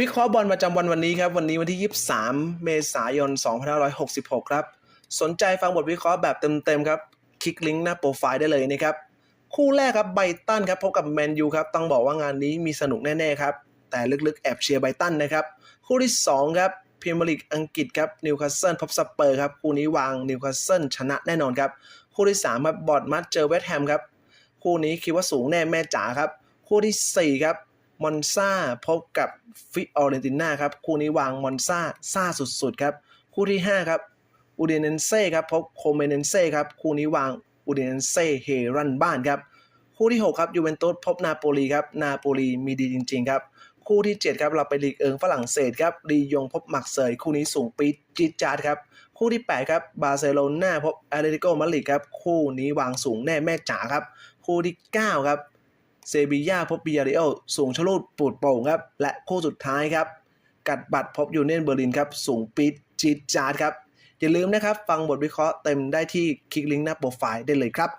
วิเคราะห์บอลประจำวันวันนี้ครับ วันนี้วันที่ 23 เมษายน 2566 ครับ สนใจฟังบทวิเคราะห์แบบเต็มๆครับ คลิกลิงก์หน้าโปรไฟล์ได้เลยนะครับ คู่แรกครับไบตันครับพบกับแมนยูครับ ต้องบอกว่างานนี้มีสนุกแน่ๆครับ แต่ลึกๆ แอบเชียร์ไบตันนะครับ คู่ที่ 2 ครับพรีเมียร์ลีกอังกฤษครับนิวคาสเซิลพบสเปอร์ครับ คู่นี้วางนิวคาสเซิลชนะแน่นอนครับ คู่ที่3ครับบอร์ดมัดเจอเวสต์แฮมครับ คู่นี้คิดว่าสูงแน่แม่จ๋าครับ คู่ที่4ครับ มอนซาพบกับฟิออเรนติน่าครับ คู่นี้วางมอนซาซาสุดๆครับ คู่ที่ 5 ครับอูเดเนนเซ่ครับพบโคเมเนนเซ่ครับ คู่นี้วางอูเดเนนเซ่เฮรันบ้านครับ คู่ที่ 6 ครับยูเวนตุสพบนาโปลีครับ นาโปลีมีดีจริง ๆ ครับ คู่ที่ 7 ครับ เราไปลีกเอิงฝรั่งเศสครับรียงพบหมักเซยคู่นี้สูงปีจิดจาดครับ คู่ที่ 8 ครับ บาร์เซโลนาพบแอตเลติโกมาดริดครับ คู่นี้วางสูงแน่แม่จ๋าครับ คู่ที่ 9 ครับ เซบีย่าพบบียาริโอสูงชะลูดปูดโป่งครับ และคู่สุดท้ายครับ กัดบัตรพบยูเนียนเบอร์ลินครับ สูงปีดจีดจาดครับ อย่าลืมนะครับ ฟังบทวิเคราะห์เต็มได้ที่คลิกลิงก์หน้าโปรไฟล์ได้เลยครับ